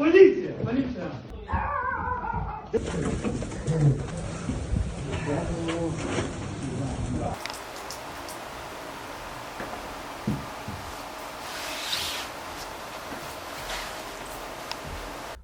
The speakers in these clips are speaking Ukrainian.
Поліція! Поліція!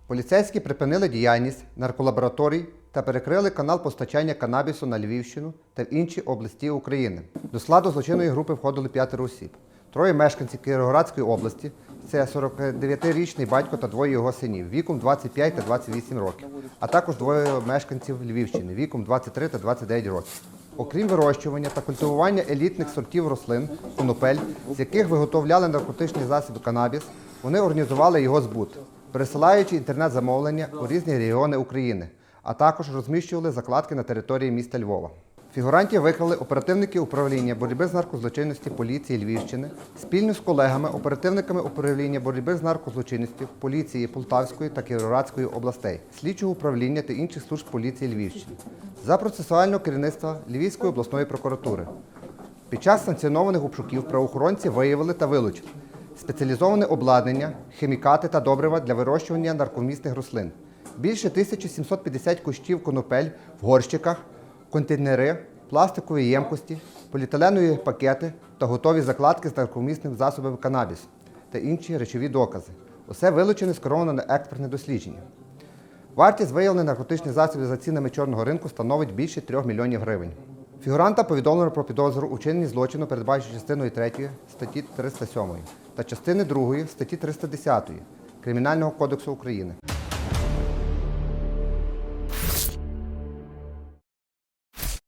Поліцейські припинили діяльність нарколабораторій та перекрили канал постачання канабісу на Львівщину та в інші області України. До складу злочинної групи входили п'ятеро осіб. Троє мешканців Кіровоградської області це 49-річний батько та двоє його синів віком 25 та 28 років, а також двоє мешканців Львівщини віком 23 та 29 років. Окрім вирощування та культивування елітних сортів рослин, конопель, з яких виготовляли наркотичні засоби канабіс, вони організували його збут, пересилаючи інтернет-замовлення у різні регіони України, а також розміщували закладки на території міста Львова. Фігурантів викрали оперативники управління боротьби з наркозлочинності поліції Львівщини. Спільно з колегами, оперативниками управління боротьби з наркозлочинністю поліції Полтавської та Кіровоградської областей, слідчого управління та інших служб поліції Львівщини. За процесуального керівництва Львівської обласної прокуратури. Під час санкціонованих обшуків правоохоронці виявили та вилучили спеціалізоване обладнання, хімікати та добрива для вирощування наркомісних рослин, більше 1750 кущів конопель в горщиках, контейнери, пластикові ємкості, поліетиленові пакети та готові закладки з наркомісним засобами канабіс та інші речові докази. Усе вилучене скеровано на експертне дослідження. Вартість виявлених наркотичних засобів за цінами чорного ринку становить більше 3 мільйонів гривень. Фігуранта повідомлено про підозру у злочину, передбачено частиною 3 статті 307 та частини 2 статті 310 Кримінального кодексу України.